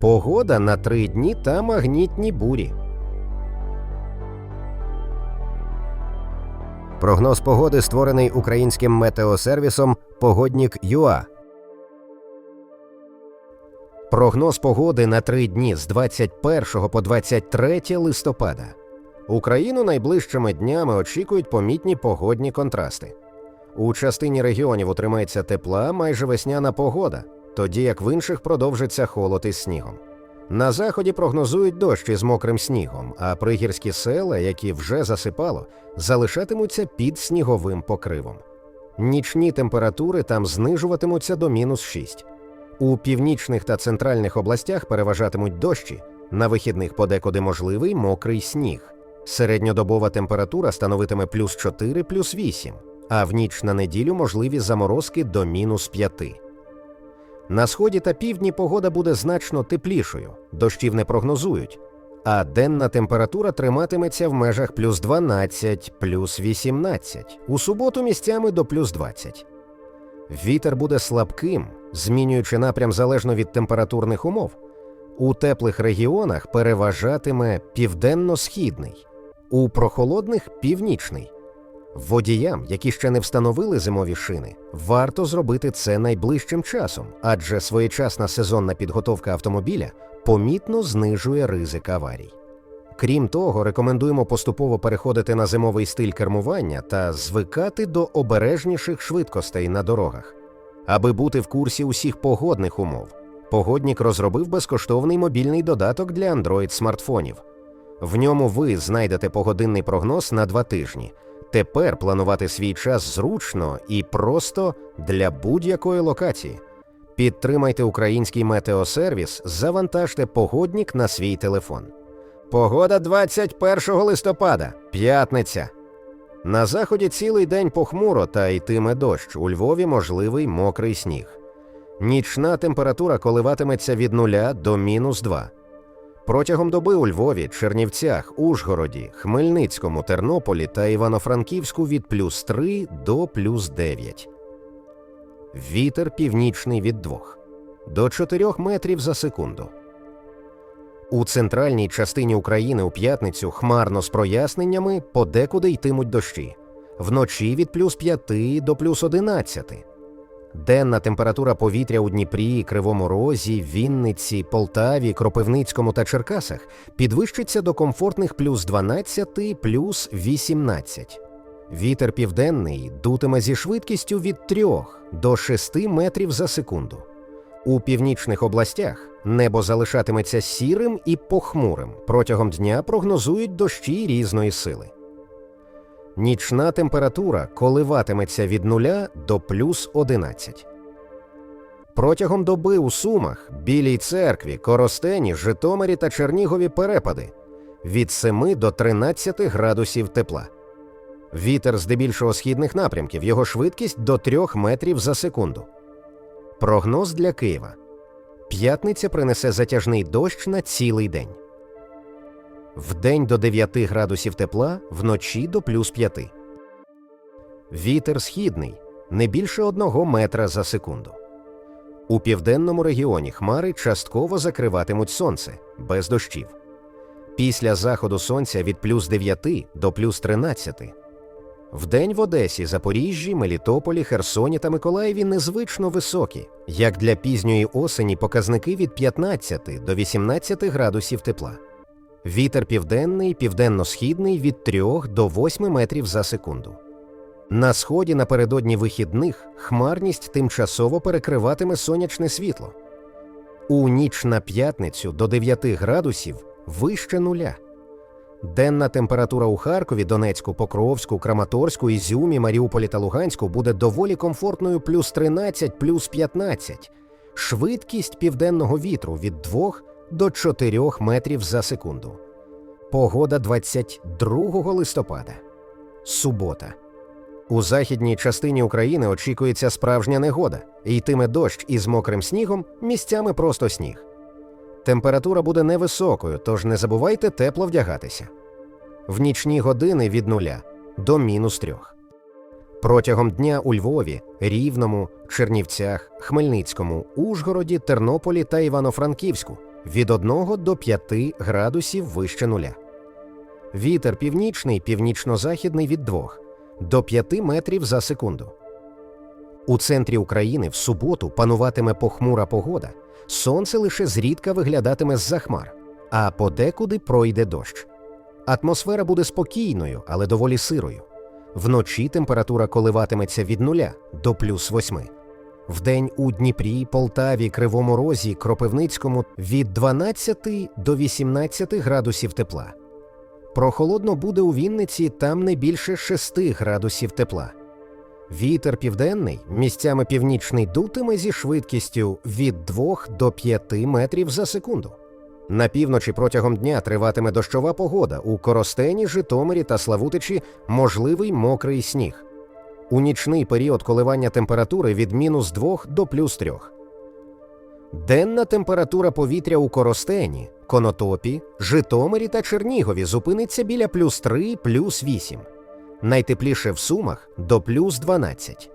Погода на три дні та магнітні бурі. Прогноз погоди створений українським метеосервісом Погоднік ЮА. Прогноз погоди на три дні з 21 по 23 листопада. Україну найближчими днями очікують помітні погодні контрасти. У частині регіонів утримається тепла, майже весняна погода, тоді як в інших продовжиться холод із снігом. На заході прогнозують дощ із мокрим снігом, а пригірські села, які вже засипало, залишатимуться під сніговим покривом. Нічні температури там знижуватимуться до мінус 6. У північних та центральних областях переважатимуть дощі, на вихідних подекуди можливий мокрий сніг. Середньодобова температура становитиме плюс 4, плюс 8, а в ніч на неділю можливі заморозки до мінус 5. На сході та півдні погода буде значно теплішою, дощів не прогнозують, а денна температура триматиметься в межах плюс 12, плюс 18, у суботу місцями до плюс 20. Вітер буде слабким, змінюючи напрям залежно від температурних умов. У теплих регіонах переважатиме південно-східний, у прохолодних північний. Водіям, які ще не встановили зимові шини, варто зробити це найближчим часом, адже своєчасна сезонна підготовка автомобіля помітно знижує ризик аварій. Крім того, рекомендуємо поступово переходити на зимовий стиль кермування та звикати до обережніших швидкостей на дорогах. Аби бути в курсі усіх погодних умов, погоднік розробив безкоштовний мобільний додаток для Android смартфонів. В ньому ви знайдете погодинний прогноз на два тижні. Тепер планувати свій час зручно і просто для будь-якої локації. Підтримайте український метеосервіс, завантажте погоднік на свій телефон. Погода 21 листопада, п'ятниця. На заході цілий день похмуро та йтиме дощ. У Львові можливий мокрий сніг. Нічна температура коливатиметься від 0 до мінус 2. Протягом доби у Львові, Чернівцях, Ужгороді, Хмельницькому, Тернополі та Івано-Франківську від плюс 3 до плюс 9. Вітер північний від 2 до 4 метрів за секунду. У центральній частині України у п'ятницю хмарно з проясненнями подекуди йтимуть дощі. Вночі від плюс 5 до плюс 11. Денна температура повітря у Дніпрі, Кривому Розі, Вінниці, Полтаві, Кропивницькому та Черкасах підвищиться до комфортних плюс 12, плюс 18. Вітер південний дутиме зі швидкістю від 3 до 6 метрів за секунду. У північних областях небо залишатиметься сірим і похмурим. Протягом дня прогнозують дощі різної сили. Нічна температура коливатиметься від 0 до плюс 11. Протягом доби у Сумах, Білій церкві, Коростені, Житомирі та Чернігові перепади від 7 до 13 градусів тепла. Вітер здебільшого східних напрямків, його швидкість до 3 метрів за секунду. Прогноз для Києва. П'ятниця принесе затяжний дощ на цілий день. Вдень до 9 градусів тепла, вночі до плюс 5. Вітер східний не більше 1 метра за секунду. У південному регіоні хмари частково закриватимуть сонце без дощів. Після заходу сонця від плюс 9 до плюс 13. Вдень в Одесі, Запоріжжі, Мелітополі, Херсоні та Миколаєві незвично високі, як для пізньої осені показники від 15 до 18 градусів тепла. Вітер південний, південно-східний від 3 до 8 метрів за секунду. На сході напередодні вихідних хмарність тимчасово перекриватиме сонячне світло. У ніч на п'ятницю до 9 градусів вище нуля. Денна температура у Харкові, Донецьку, Покровську, Краматорську, Ізюмі, Маріуполі та Луганську буде доволі комфортною плюс 13, плюс 15. Швидкість південного вітру від 2 до 4 метрів за секунду. Погода 22 листопада. Субота. У західній частині України очікується справжня негода. Йтиме дощ із мокрим снігом, місцями просто сніг. Температура буде невисокою, тож не забувайте тепло вдягатися. В нічні години від нуля до мінус трьох. Протягом дня у Львові, Рівному, Чернівцях, Хмельницькому, Ужгороді, Тернополі та Івано-Франківську від 1 до 5 градусів вище нуля. Вітер північний, північно-західний від 2 до 5 метрів за секунду. У центрі України в суботу пануватиме похмура погода, сонце лише зрідка виглядатиме з-за хмар, а подекуди пройде дощ. Атмосфера буде спокійною, але доволі сирою. Вночі температура коливатиметься від нуля до плюс 8. Вдень у Дніпрі, Полтаві, Кривому Розі, Кропивницькому від 12 до 18 градусів тепла. Прохолодно буде у Вінниці, там не більше 6 градусів тепла. Вітер південний, місцями північний дутиме зі швидкістю від 2 до 5 метрів за секунду. На півночі протягом дня триватиме дощова погода. У Коростені, Житомирі та Славутичі можливий мокрий сніг. У нічний період коливання температури від мінус 2 до плюс 3. Денна температура повітря у Коростені, Конотопі, Житомирі та Чернігові зупиниться біля плюс 3, плюс 8. Найтепліше в Сумах до плюс 12.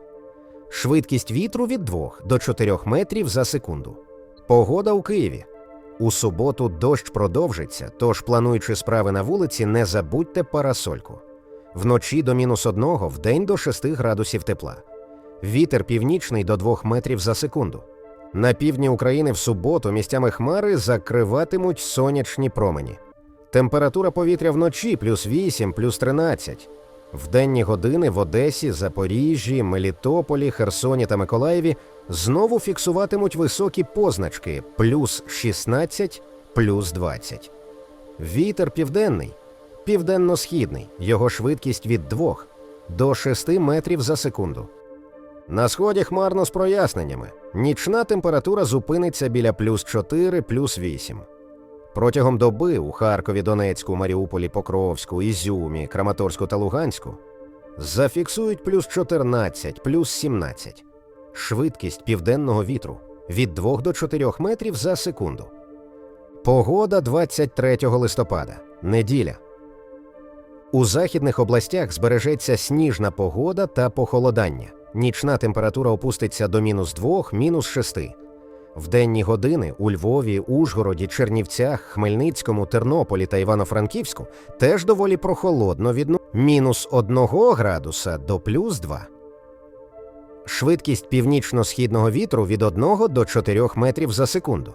Швидкість вітру від 2 до 4 метрів за секунду. Погода у Києві. У суботу дощ продовжиться, тож, плануючи справи на вулиці, не забудьте парасольку. Вночі до мінус 1, вдень до 6 градусів тепла. Вітер північний до 2 метрів за секунду. На півдні України в суботу місцями хмари закриватимуть сонячні промені. Температура повітря вночі плюс 8, плюс 13. В денні години в Одесі, Запоріжжі, Мелітополі, Херсоні та Миколаєві знову фіксуватимуть високі позначки плюс 16, плюс 20. Вітер південний, південно-східний, його швидкість від 2 до 6 метрів за секунду. На сході хмарно з проясненнями. Нічна температура зупиниться біля плюс 4, плюс 8. Протягом доби у Харкові, Донецьку, Маріуполі, Покровську, Ізюмі, Краматорську та Луганську зафіксують плюс 14, плюс 17. Швидкість південного вітру від 2 до 4 метрів за секунду. Погода 23 листопада. Неділя. У західних областях збережеться сніжна погода та похолодання. Нічна температура опуститься до мінус 2, мінус 6. В денні години у Львові, Ужгороді, Чернівцях, Хмельницькому, Тернополі та Івано-Франківську теж доволі прохолодно від ну- мінус 1 градуса до плюс 2. Швидкість північно-східного вітру від 1 до 4 метрів за секунду.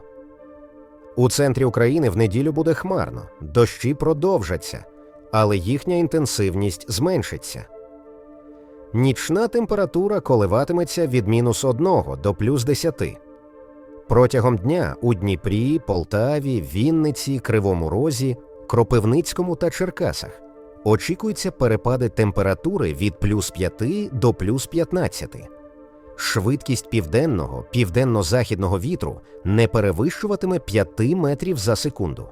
У центрі України в неділю буде хмарно, дощі продовжаться, але їхня інтенсивність зменшиться. Нічна температура коливатиметься від мінус 1 до плюс 10. Протягом дня у Дніпрі, Полтаві, Вінниці, Кривому Розі, Кропивницькому та Черкасах очікуються перепади температури від плюс 5 до плюс 15. Швидкість південного, південно-західного вітру не перевищуватиме 5 метрів за секунду.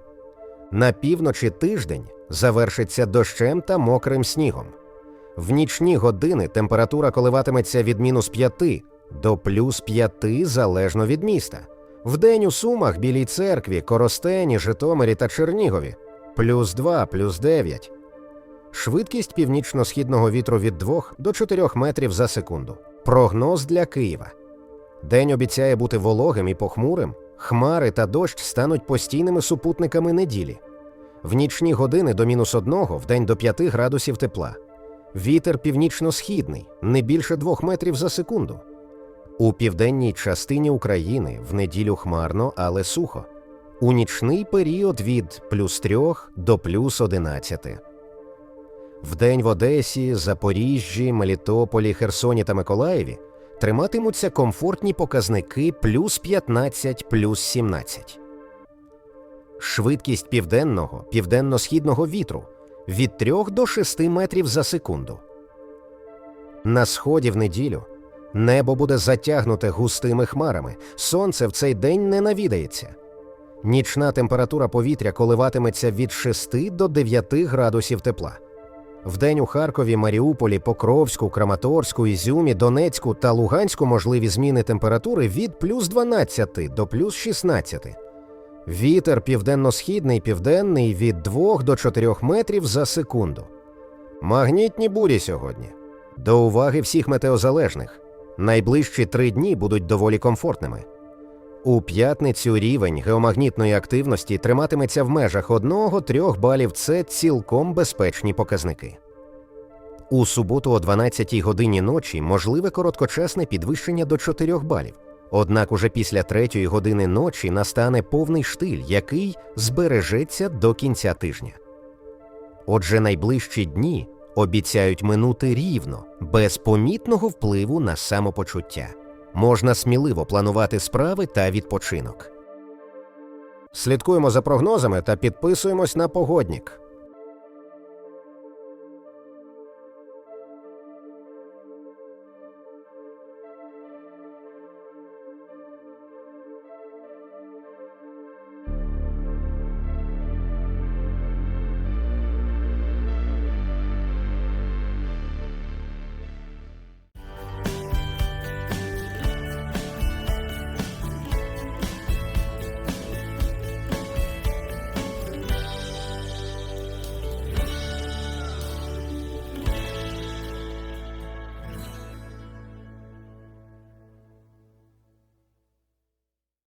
На півночі тиждень завершиться дощем та мокрим снігом. В нічні години температура коливатиметься від мінус 5 до плюс 5 залежно від міста. Вдень у Сумах, Білій церкві, Коростені, Житомирі та Чернігові плюс 2, плюс 9. Швидкість північно-східного вітру від 2 до 4 метрів за секунду. Прогноз для Києва. День обіцяє бути вологим і похмурим. Хмари та дощ стануть постійними супутниками неділі. В нічні години до мінус 1, вдень до 5 градусів тепла. Вітер північно-східний, не більше 2 метрів за секунду. У південній частині України в неділю хмарно, але сухо. У нічний період від плюс 3 до плюс 11. Вдень в Одесі, Запоріжжі, Мелітополі, Херсоні та Миколаєві триматимуться комфортні показники плюс 15, плюс 17. Швидкість південного, південно-східного вітру від 3 до 6 метрів за секунду. На сході в неділю небо буде затягнуте густими хмарами, сонце в цей день не навідається. Нічна температура повітря коливатиметься від 6 до 9 градусів тепла. Вдень у Харкові, Маріуполі, Покровську, Краматорську, Ізюмі, Донецьку та Луганську можливі зміни температури від плюс 12 до плюс 16. Вітер південно-східний південний від 2 до 4 метрів за секунду. Магнітні бурі сьогодні. До уваги всіх метеозалежних. Найближчі три дні будуть доволі комфортними. У п'ятницю рівень геомагнітної активності триматиметься в межах 1-3 балів. Це цілком безпечні показники. У суботу о 12-й годині ночі можливе короткочасне підвищення до 4 балів. Однак уже після 3 години ночі настане повний штиль, який збережеться до кінця тижня. Отже, найближчі дні обіцяють минути рівно, без помітного впливу на самопочуття. Можна сміливо планувати справи та відпочинок. Слідкуємо за прогнозами та підписуємось на погоднік.